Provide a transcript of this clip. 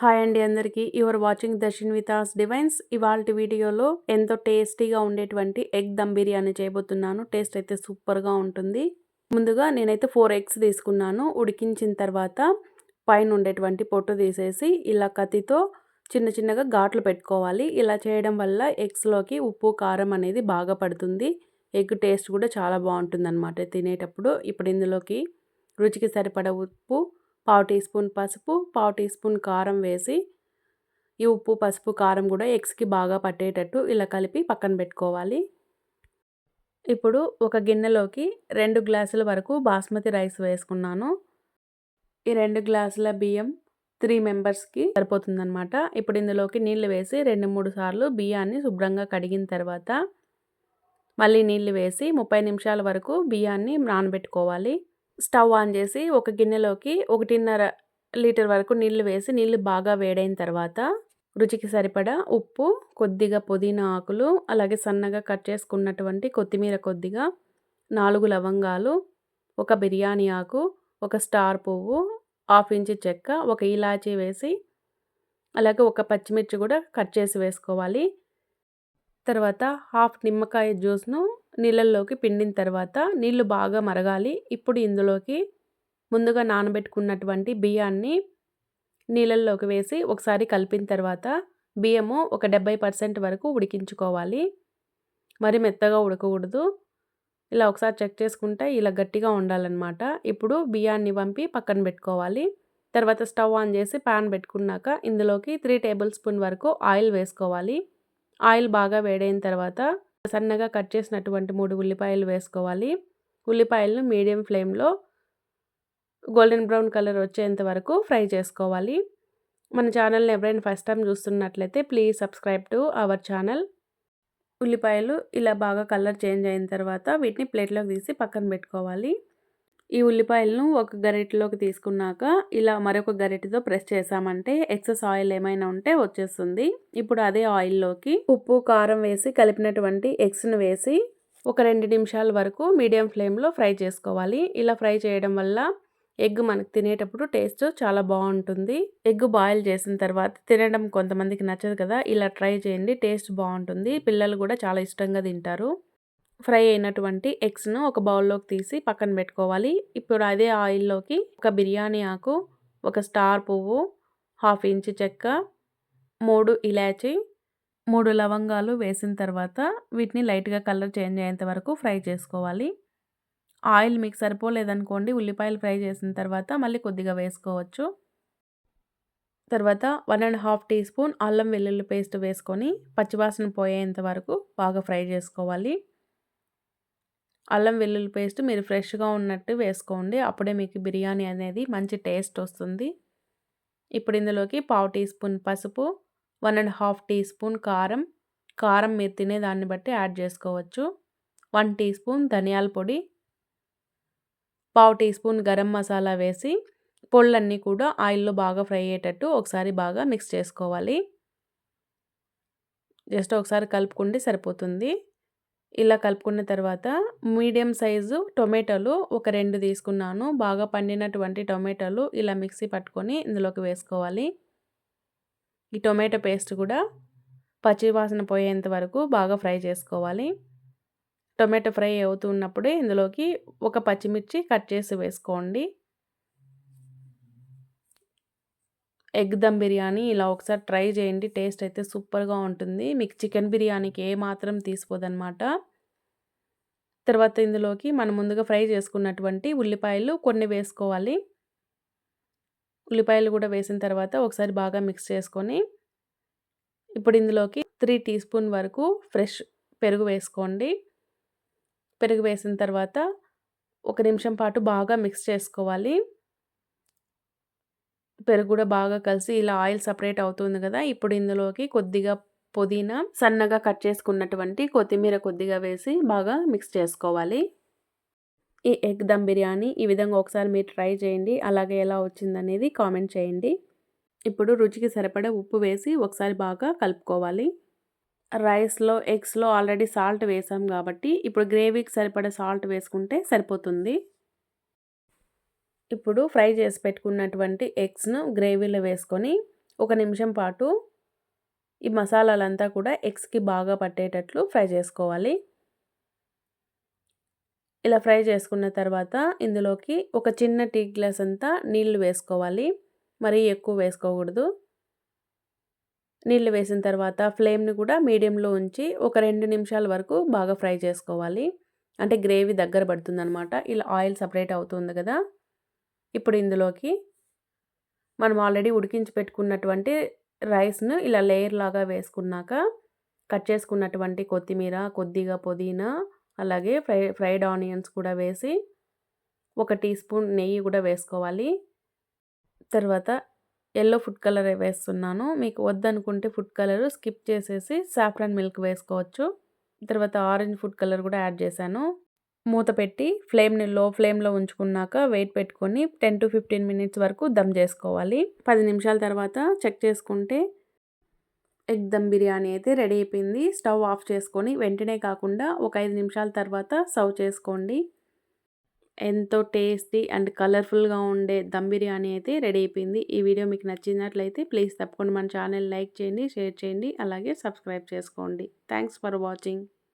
Hi అండి అందరికీ. You're watching Darshan with us divines. ఇవాళ వీడియోలో ఎంతో టేస్టీగా ఉండేటువంటి ఎగ్ దమ్ బిర్యానీ చేయబోతున్నాను. టేస్ట్ అయితే సూపర్గా ఉంటుంది. ముందుగా నేనైతే ఫోర్ ఎగ్స్ తీసుకున్నాను. ఉడికించిన తర్వాత పైన ఉండేటువంటి పొట్టు తీసేసి ఇలా కత్తితో చిన్న చిన్నగా ఘాట్లు పెట్టుకోవాలి. ఇలా చేయడం వల్ల ఎగ్స్లోకి ఉప్పు కారం అనేది బాగా పడుతుంది. ఎగ్ టేస్ట్ కూడా చాలా బాగుంటుంది అనమాట తినేటప్పుడు. ఇప్పుడు ఇందులోకి రుచికి సరిపడ ఉప్పు పావు టీ స్పూన్ పసుపు పావు టీ స్పూన్ కారం వేసి ఈ ఉప్పు పసుపు కారం కూడా ఎగ్స్కి బాగా పట్టేటట్టు ఇలా కలిపి పక్కన పెట్టుకోవాలి. ఇప్పుడు ఒక గిన్నెలోకి రెండు గ్లాసుల వరకు బాస్మతి రైస్ వేసుకున్నాను. ఈ రెండు గ్లాసుల బియ్యం త్రీ మెంబర్స్కి సరిపోతుందనమాట ఇప్పుడు ఇందులోకి నీళ్ళు వేసి రెండు మూడు సార్లు బియ్యాన్ని శుభ్రంగా కడిగిన తర్వాత మళ్ళీ నీళ్ళు వేసి ముప్పై నిమిషాల వరకు బియ్యాన్ని నానబెట్టుకోవాలి. స్టవ్ ఆన్ చేసి ఒక గిన్నెలోకి ఒకటిన్నర లీటర్ వరకు నీళ్ళు వేసి నీళ్ళు బాగా వేడైన తర్వాత రుచికి సరిపడా ఉప్పు కొద్దిగా పుదీనా ఆకులు అలాగే సన్నగా కట్ చేసుకున్నటువంటి కొత్తిమీర కొద్దిగా నాలుగు లవంగాలు ఒక బిర్యానీ ఆకు ఒక స్టార్ పువ్వు హాఫ్ ఇంచ్ చెక్క ఒక ఇలాచీ వేసి అలాగే ఒక పచ్చిమిర్చి కూడా కట్ చేసి వేసుకోవాలి. తర్వాత హాఫ్ నిమ్మకాయ జ్యూస్ను నీళ్ళల్లోకి పిండిన తర్వాత నీళ్ళు బాగా మరగాలి. ఇప్పుడు ఇందులోకి ముందుగా నానబెట్టుకున్నటువంటి బియ్యాన్ని నీళ్ళల్లోకి వేసి ఒకసారి కలిపిన తర్వాత బియ్యము ఒక డెబ్బై పర్సెంట్ వరకు ఉడికించుకోవాలి. మరి మెత్తగా ఉడకకూడదు. ఇలా ఒకసారి చెక్ చేసుకుంటే ఇలా గట్టిగా ఉండాలన్నమాట. ఇప్పుడు బియ్యాన్ని పంపి పక్కన పెట్టుకోవాలి. తర్వాత స్టవ్ ఆన్ చేసి ప్యాన్ పెట్టుకున్నాక ఇందులోకి త్రీ టేబుల్ స్పూన్ వరకు ఆయిల్ వేసుకోవాలి. ఆయిల్ బాగా వేడైన తర్వాత సన్నగా కట్ చేసినటువంటి మూడు ఉల్లిపాయలు వేసుకోవాలి. ఉల్లిపాయలను మీడియం ఫ్లేమ్లో గోల్డెన్ బ్రౌన్ కలర్ వచ్చేంత వరకు ఫ్రై చేసుకోవాలి. మన ఛానల్ని ఎవరైనా ఫస్ట్ టైం చూస్తున్నట్లయితే please subscribe to our channel. ఉల్లిపాయలు ఇలా బాగా కలర్ చేంజ్ అయిన తర్వాత వీటిని ప్లేట్లోకి తీసి పక్కన పెట్టుకోవాలి. ఉల్లిపాయలను ఒక గరిటెలోకి తీసుకున్నాక ఇలా మరొక గరిటెతో ప్రెస్ చేసామంటే ఎక్సెస్ ఆయిల్ ఏమైనా ఉంటే వచ్చేస్తుంది. ఇప్పుడు అదే ఆయిల్లోకి ఉప్పు కారం వేసి కలిపినటువంటి ఎగ్స్ను వేసి ఒక రెండు నిమిషాల వరకు మీడియం ఫ్లేమ్లో ఫ్రై చేసుకోవాలి. ఇలా ఫ్రై చేయడం వల్ల ఎగ్ మనకు తినేటప్పుడు టేస్ట్ చాలా బాగుంటుంది. ఎగ్ బాయిల్ చేసిన తర్వాత తినడం కొంతమందికి నచ్చదు కదా ఇలా ట్రై చేయండి టేస్ట్ బాగుంటుంది. పిల్లలు కూడా చాలా ఇష్టంగా తింటారు. ఫ్రై అయినటువంటి ఎగ్స్ను ఒక బౌల్లోకి తీసి పక్కన పెట్టుకోవాలి. ఇప్పుడు అదే ఆయిల్లోకి ఒక బిర్యానీ ఆకు ఒక స్టార్ పువ్వు హాఫ్ ఇంచ్ చెక్క మూడు ఇలాచి మూడు లవంగాలు వేసిన తర్వాత వీటిని లైట్గా కలర్ చేంజ్ అయ్యేంత వరకు ఫ్రై చేసుకోవాలి. ఆయిల్ మీకు సరిపోలేదనుకోండి ఉల్లిపాయలు ఫ్రై చేసిన తర్వాత మళ్ళీ కొద్దిగా వేసుకోవచ్చు. తర్వాత one and half teaspoon అల్లం వెల్లుల్లి పేస్ట్ వేసుకొని పచ్చివాసన పోయేంత వరకు బాగా ఫ్రై చేసుకోవాలి. అల్లం వెల్లుల్లి పేస్ట్ మీరు ఫ్రెష్గా ఉన్నట్టు వేసుకోండి. అప్పుడే మీకు బిర్యానీ అనేది మంచి టేస్ట్ వస్తుంది. ఇప్పుడు ఇందులోకి పావు టీ స్పూన్ పసుపు one and half teaspoon కారం. కారం మీరు తినే దాన్ని బట్టి యాడ్ చేసుకోవచ్చు. వన్ టీ స్పూన్ ధనియాల పొడి. పావు టీ స్పూన్ గరం మసాలా వేసి పొళ్ళన్నీ కూడా ఆయిల్లో బాగా ఫ్రై అయ్యేటట్టు ఒకసారి బాగా మిక్స్ చేసుకోవాలి. జస్ట్ ఒకసారి కలుపుకుంటే సరిపోతుంది. ఇలా కలుపుకున్న తర్వాత మీడియం సైజు టొమాటోలు ఒక రెండు తీసుకున్నాను. బాగా పండినటువంటి టొమాటోలు ఇలా మిక్సీ పట్టుకొని ఇందులోకి వేసుకోవాలి. ఈ టొమాటో పేస్ట్ కూడా పచ్చివాసన పోయేంత వరకు బాగా ఫ్రై చేసుకోవాలి. టొమాటో ఫ్రై అవుతున్నప్పుడే ఇందులోకి ఒక పచ్చిమిర్చి కట్ చేసి వేసుకోండి. ఎగ్ దమ్ బిర్యానీ ఇలా ఒకసారి ట్రై చేయండి. టేస్ట్ అయితే సూపర్గా ఉంటుంది. మీకు చికెన్ బిర్యానీకి ఏ మాత్రం తీసిపోదన్నమాట. తర్వాత ఇందులోకి మనం ముందుగా ఫ్రై చేసుకున్నటువంటి ఉల్లిపాయలు కొన్ని వేసుకోవాలి. ఉల్లిపాయలు కూడా వేసిన తర్వాత ఒకసారి బాగా మిక్స్ చేసుకొని ఇప్పుడు ఇందులోకి త్రీ టీ స్పూన్ వరకు ఫ్రెష్ పెరుగు వేసుకోండి. పెరుగు వేసిన తర్వాత ఒక నిమిషం పాటు బాగా మిక్స్ చేసుకోవాలి. పెరుగు కూడా బాగా కలిసి ఇలా ఆయిల్ సపరేట్ అవుతుంది కదా ఇప్పుడు ఇందులోకి కొద్దిగా పుదీనా సన్నగా కట్ చేసుకున్నటువంటి కొత్తిమీర కొద్దిగా వేసి బాగా మిక్స్ చేసుకోవాలి. ఈ ఎగ్ దమ్ బిర్యానీ ఈ విధంగా ఒకసారి మీరు ట్రై చేయండి. అలాగే ఎలా వచ్చిందనేది కామెంట్ చేయండి. ఇప్పుడు రుచికి సరిపడే ఉప్పు వేసి ఒకసారి బాగా కలుపుకోవాలి. రైస్లో ఎగ్స్లో ఆల్రెడీ సాల్ట్ వేసాం కాబట్టి ఇప్పుడు గ్రేవీకి సరిపడే సాల్ట్ వేసుకుంటే సరిపోతుంది. ఇప్పుడు ఫ్రై చేసి పెట్టుకున్నటువంటి ఎగ్స్ను గ్రేవీలో వేసుకొని ఒక నిమిషం పాటు ఈ మసాలాలంతా కూడా ఎగ్స్‌కి బాగా పట్టేటట్లు ఫ్రై చేసుకోవాలి. ఇలా ఫ్రై చేసుకున్న తర్వాత ఇందులోకి ఒక చిన్న టీ గ్లాస్ అంతా నీళ్ళు వేసుకోవాలి. మరీ ఎక్కువ వేసుకోకూడదు. నీళ్ళు వేసిన తర్వాత ఫ్లేమ్‌ని కూడా మీడియంలో ఉంచి ఒక రెండు నిమిషాల వరకు బాగా ఫ్రై చేసుకోవాలి. అంటే గ్రేవీ దగ్గర పడుతుందనమాట. ఇలా ఆయిల్ సపరేట్ అవుతుంది కదా! ఇప్పుడు ఇందులోకి మనం ఆల్రెడీ ఉడికించి పెట్టుకున్నటువంటి రైస్‌ను ఇలా లేయర్ లాగా వేసుకున్నాక కట్ చేసుకున్నటువంటి కొత్తిమీర, కొద్దిగా పుదీనా, అలాగే ఫ్రై ఫ్రైడ్ ఆనియన్స్ కూడా వేసి ఒక టీ స్పూన్ నెయ్యి కూడా వేసుకోవాలి. తర్వాత ఎల్లో ఫుడ్ కలర్ వేస్తున్నాను. మీకు వద్దనుకుంటే ఫుడ్ కలర్ స్కిప్ చేసేసి సాఫ్రాన్ మిల్క్ వేసుకోవచ్చు. తర్వాత ఆరెంజ్ ఫుడ్ కలర్ కూడా యాడ్ చేశాను. మూత పెట్టి ఫ్లేమ్‌ని లో ఫ్లేమ్‌లో ఉంచుకున్నాక వెయిట్ పెట్టుకొని 10-15 మినిట్స్ వరకు దమ్ చేసుకోవాలి. పది నిమిషాల తర్వాత చెక్ చేసుకుంటే ఎగ్ దమ్ బిర్యానీ అయితే రెడీ అయిపోయింది. స్టవ్ ఆఫ్ చేసుకొని వెంటనే కాకుండా ఒక ఐదు నిమిషాల తర్వాత సర్వ్ చేసుకోండి. ఎంతో టేస్టీ అండ్ కలర్‌ఫుల్‌గా ఉండే దమ్ బిర్యానీ అయితే రెడీ అయిపోయింది. ఈ వీడియో మీకు నచ్చినట్లయితే ప్లీజ్ తప్పకుండా మన ఛానల్ లైక్ చేయండి, షేర్ చేయండి, అలాగే సబ్స్క్రైబ్ చేసుకోండి. Thanks for watching.